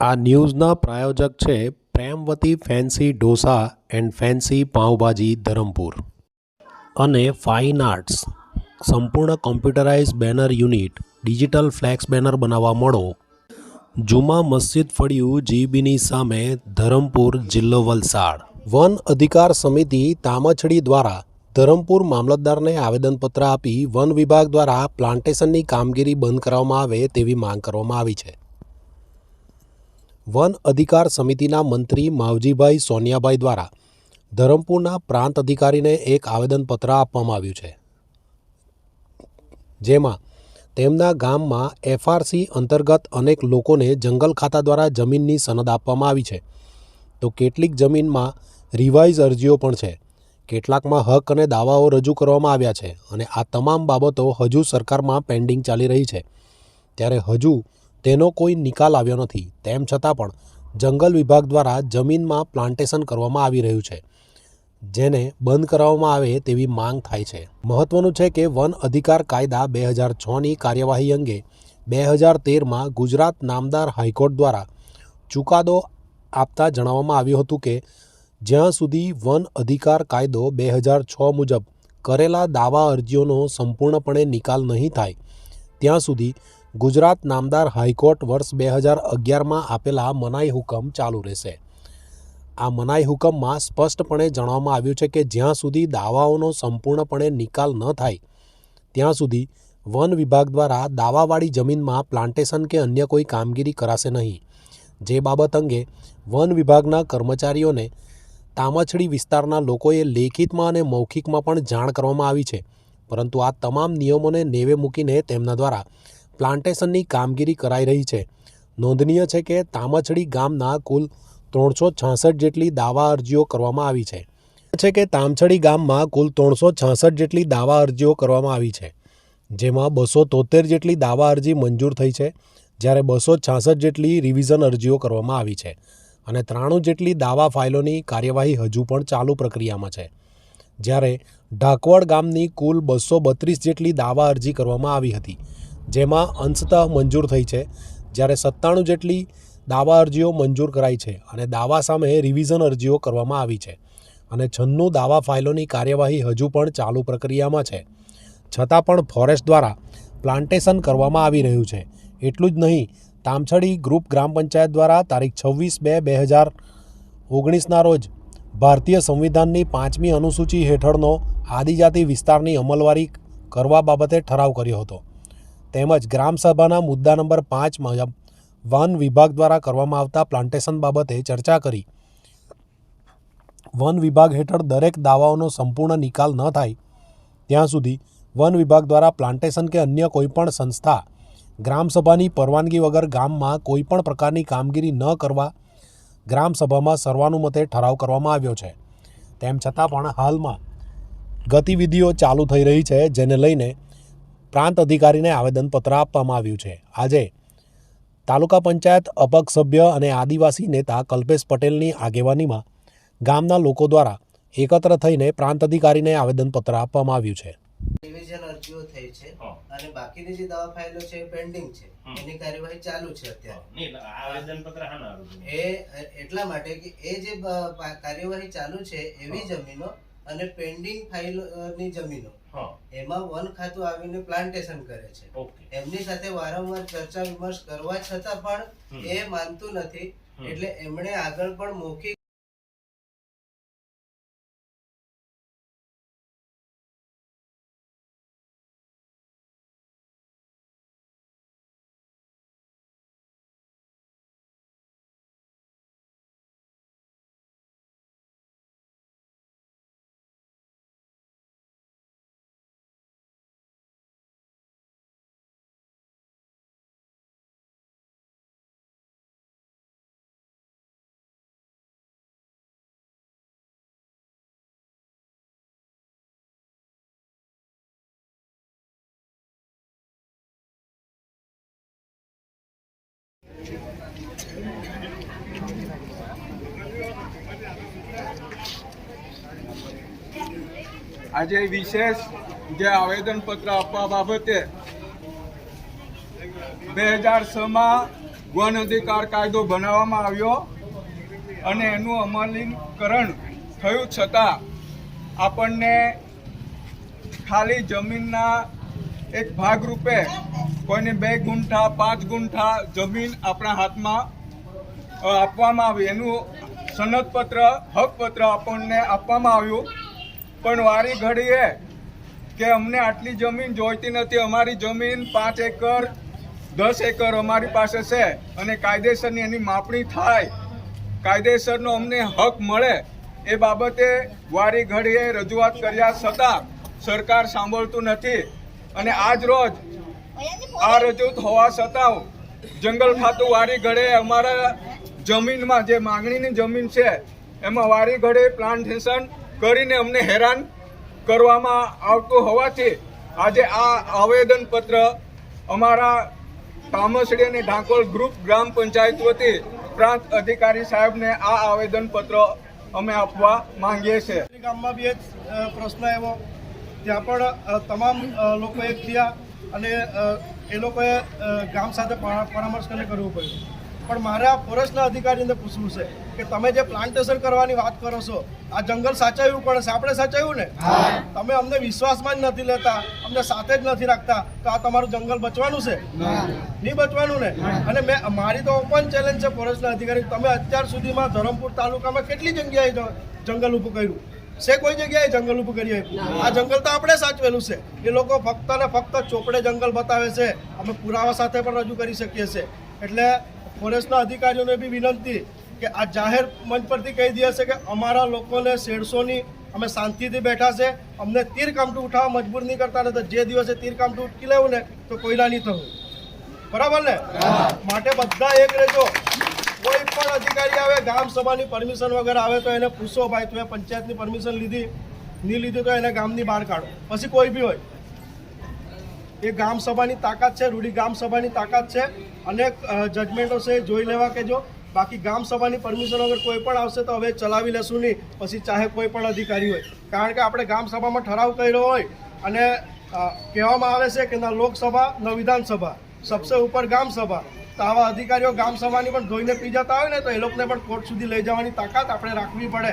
આ ન્યૂઝના પ્રાયોજક છે Premvati fancy dosa and fancy pav bhaji Dharampur. અને ફાઇન આર્ટ્સ. સંપૂર્ણ computerise banner unit, digital flex banner બનાવવા મળો. જુમા મસ્જિદ ફળિયું જીબીની સામે ધરમપુર જિલ્લો વલસાડ. વન અધિકાર સમિતિ તામછડી દ્વારા ધરમપુર મામલતદારને આવેદનપત્ર આપી વન વિભાગ દ્વારા પ્લાન્ટેશનની કામગીરી બંધ કરવામાં આવે તેવી માંગ કરવામાં આવી છે. વન અધિકાર સમિતિના મંત્રી માવજીભાઈ સોનિયાભાઈ દ્વારા ધરમપુરના પ્રાંત અધિકારીને એક આવેદનપત્ર આપવામાં આવ્યું છે. જેમાં તેમના ગામમાં એફઆરસી અંતર્ગત અનેક લોકોને જંગલ ખાતા દ્વારા જમીનની સનદ આપવામાં આવી છે. તો કેટલીક જમીનમાં રિવાઇઝ અરજીઓ પણ છે. કેટલાકમાં હક અને દાવાઓ રજૂ કરવામાં આવ્યા છે અને આ તમામ બાબતો હજુ સરકારમાં પેન્ડિંગ ચાલી રહી છે. ત્યારે હજુ તેનો કોઈ નિકાલ આવ્યો નથી. તેમ છતાં પણ જંગલ વિભાગ દ્વારા જમીનમાં પ્લાન્ટેશન કરવામાં આવી રહ્યું છે, જેને બંધ કરાવવામાં આવે તેવી માંગ થાય છે. મહત્વનું છે કે વન અધિકાર કાયદા બે હજાર છની કાર્યવાહી અંગે બે હજાર તેરમાં ગુજરાત નામદાર હાઈકોર્ટ દ્વારા ચુકાદો આપતા જણાવવામાં આવ્યું હતું કે, જ્યાં સુધી વન અધિકાર કાયદો બે હજાર છ મુજબ કરેલા દાવા અરજીઓનો સંપૂર્ણપણે નિકાલ નહીં થાય, ત્યાં સુધી ગુજરાત નામદાર હાઈકોર્ટ વર્ષ બે હજાર અગિયારમાં આપેલા મનાઈ હુકમ ચાલુ રહેશે. આ મનાઈ હુકમમાં સ્પષ્ટપણે જણાવવામાં આવ્યું છે કે જ્યાં સુધી દાવાઓનો સંપૂર્ણપણે નિકાલ ન થાય, ત્યાં સુધી વન વિભાગ દ્વારા દાવાવાળી જમીનમાં પ્લાન્ટેશન કે અન્ય કોઈ કામગીરી કરાશે નહીં. જે બાબત અંગે વન વિભાગના કર્મચારીઓને તામછડી વિસ્તારના લોકોએ લેખિતમાં અને મૌખિકમાં પણ જાણ કરવામાં આવી છે, પરંતુ આ તમામ નિયમોને નેવે મૂકીને તેમના દ્વારા પ્લાન્ટેશનની કામગીરી કરાઈ રહી છે. નોંધનીય છે કે તામછડી ગામના કુલ ત્રણસો છાસઠ જેટલી દાવા અરજીઓ કરવામાં આવી છે. છે કે તામછડી ગામમાં કુલ ત્રણસો છાસઠ જેટલી દાવા અરજીઓ કરવામાં આવી છે. જેમાં બસો તોતેર જેટલી દાવા અરજી મંજૂર થઈ છે, જ્યારે બસો છાસઠ જેટલી રિવિઝન અરજીઓ કરવામાં આવી છે અને ત્રાણું જેટલી દાવા ફાઇલોની કાર્યવાહી હજુ પણ ચાલુ પ્રક્રિયામાં છે. જ્યારે ઢાકવડ ગામની કુલ બસો બત્રીસ જેટલી દાવા અરજી કરવામાં આવી હતી. જેમાં અંશતઃ મંજૂર થઈ છે, જ્યારે સત્તાણું જેટલી દાવા અરજીઓ મંજૂર કરાઈ છે અને દાવા સામે રિવિઝન અરજીઓ કરવામાં આવી છે. અને છન્નું દાવા ફાઇલોની કાર્યવાહી હજુ પણ ચાલુ પ્રક્રિયામાં છે. છતાં પણ ફોરેસ્ટ દ્વારા પ્લાન્ટેશન કરવામાં આવી રહ્યું છે. એટલું જ નહીં, તામછડી ગ્રુપ ગ્રામ પંચાયત દ્વારા તારીખ છવ્વીસ બે બે હજાર ઓગણીસના રોજ ભારતીય સંવિધાનની પાંચમી અનુસૂચિ હેઠળનો આદિજાતિ વિસ્તારની અમલવારી કરવા બાબતે ઠરાવ કર્યો હતો. તેમજ ગ્રામસભાના મુદ્દા નંબર પાંચ મુજબ વન વિભાગ દ્વારા કરવામાં આવતા પ્લાન્ટેશન બાબતે ચર્ચા કરી. વન વિભાગ હેઠળ દરેક દાવાઓનો સંપૂર્ણ નિકાલ ન થાય, ત્યાં સુધી વન વિભાગ દ્વારા પ્લાન્ટેશન કે અન્ય કોઈપણ સંસ્થા ગ્રામસભાની પરવાનગી વગર ગામમાં કોઈપણ પ્રકારની કામગીરી ન કરવા ગ્રામસભામાં સર્વાનુમતે ઠરાવ કરવામાં આવ્યો છે. તેમ છતાં પણ હાલમાં ગતિવિધિઓ ચાલુ થઈ રહી છે, જેને લઈને પ્રાંત અધિકારીને આવેદનપત્ર આપવામાં આવ્યું છે. આજે તાલુકા પંચાયત અપક્ષ સભ્ય અને આદિવાસી નેતા કલ્પેશ પટેલની આગેવાનીમાં ગામના લોકો દ્વારા એકત્ર થઈને પ્રાંત અધિકારીને આવેદનપત્ર આપવામાં આવ્યું છે. રિવિઝન અરજીઓ થઈ છે અને બાકીની જે દવા ફાઇલો છે એ પેન્ડિંગ છે. એની કાર્યવાહી ચાલુ છે અત્યારે. નહીં એટલે આ આવેદનપત્ર હાના આવેદન? એ એટલા માટે કે એ જે કાર્યવાહી ચાલુ છે એવી જમીનો અને પેન્ડિંગ ફાઇલોની જમીનો. એમાં વન ખાતું આવીને પ્લાન્ટેશન કરે છે. એમની સાથે વારંવાર ચર્ચા વિમર્શ કરવા છતાં પણ એ માનતું નથી. એટલે એમણે આગળ પણ મૌખિક આજે વિશેષ જે આવેદનપત્ર આપવા બાબતે બે હજાર છમાં વન અધિકાર કાયદો બનાવવામાં આવ્યો અને એનું અમલીકરણ થયું છતાં આપણને ખાલી જમીનના એક ભાગરૂપે કોઈને બે ગુંઠા, પાંચ ગુંઠા જમીન આપણા હાથમાં આપવામાં આવી. એનું સનદપત્ર, હકપત્ર આપણને આપવામાં આવ્યું. પણ વારી ઘડીએ કે અમને આટલી જમીન જોઈતી નથી. અમારી જમીન પાંચ એકર, દસ એકર અમારી પાસે છે અને કાયદેસરની એની માપણી થાય. કાયદેસરનો અમને હક મળે. એ બાબતે વારી ઘડીએ રજૂઆત કર્યા છતાં સરકાર સાંભળતું નથી. અને આજ રોજ આ રજૂ હોવા છતાં જંગલ ખાતું વારી ઘડે અમારા જમીનમાં જે માંગણીની જમીન છે એમાં વારી ઘડે પ્લાન્ટેશન કરીને અમને હેરાન કરવામાં આવતું હોવાથી આજે આ આવેદન પત્ર અમારા તામસડી અને ઢાંકોલ ગ્રુપ ગ્રામ પંચાયત વતી પ્રાંત અધિકારી સાહેબને આ આવેદન પત્ર અમે આપવા માંગીએ છીએ. ગામમાં બી એક પ્રશ્ન આવ્યો. ત્યાં પણ તમામ લોકો એક થયા. અને એ લોકોએ ગામ સાથે પરામર્શ કરીને કરવું પડ્યું. પણ મારે આ ફોરેસ્ટના અધિકારીને પૂછવું છે કે તમે જે પ્લાન્ટેશન કરવાની વાત કરો છો, આ જંગલ સાચવ્યું પડે આપણે સાચવ્યું ને? તમે અમને વિશ્વાસમાં જ નથી લેતા, અમને સાથે જ નથી રાખતા તો આ તમારું જંગલ બચવાનું છે. નહીં બચવાનું ને? અને મેં, મારી તો ઓપન ચેલેન્જ છે ફોરેસ્ટના અધિકારી તમે અત્યાર સુધીમાં ધરમપુર તાલુકામાં કેટલી જગ્યાએ જંગલ ઊભું કર્યું? છે કોઈ જગ્યાએ જંગલ ઊભું કરી આપ્યું આ જંગલ તો આપણે સાચવેલું છે. એ લોકો ફક્ત ને ફક્ત ચોપડે જંગલ બતાવે છે. અમે પુરાવા સાથે પણ રજૂ કરી શકીએ છીએ. એટલે ફોરેસ્ટના અધિકારીઓને બી વિનંતી કે આ જાહેર મંચ પરથી કહી દે છે કે અમારા લોકોને શેરસોની અમે શાંતિથી બેઠા છે. અમને તીર કામઠું ઉઠાવવા મજબૂર નહીં કરતા ને તો જે દિવસે તીર કામઠું ઉઠકી લેવું ને તો કોઈલા નહીં થવું. બરાબર ને? માટે બધા એક રહેજો. કોઈ પણ અધિકારી આવે, ગામ સભાની પરમિશન વગર આવે તો એને પૂછો ભાઈ, તું પંચાયતની પરમિશન લીધી, નહીં લીધી તો એને ગામની બહાર કાઢો. પછી કોઈ બી હોય. એ ગામ સભાની તાકાત છે રૂડી ગામ સભાની તાકાત છે અનેક જજમેન્ટો છે જોઈ લેવા કે જો બાકી ગામ સભાની પરમિશન વગર કોઈ પણ આવશે તો હવે ચલાવી લેશું નહીં. પછી ચાહે કોઈ પણ અધિકારી હોય. કારણ કે આપણે ગામ સભામાં ઠરાવ કર્યો હોય અને કહેવામાં આવે છે કે ના લોકસભા, ન વિધાનસભા. સબસે ઉપર ગામ સભા. તો આવા અધિકારીઓ ગામ સભાની પણ ધોઈને પી જતા હોય ને તો એ લોકોને પણ કોર્ટ સુધી લઈ જવાની તાકાત આપણે રાખવી પડે.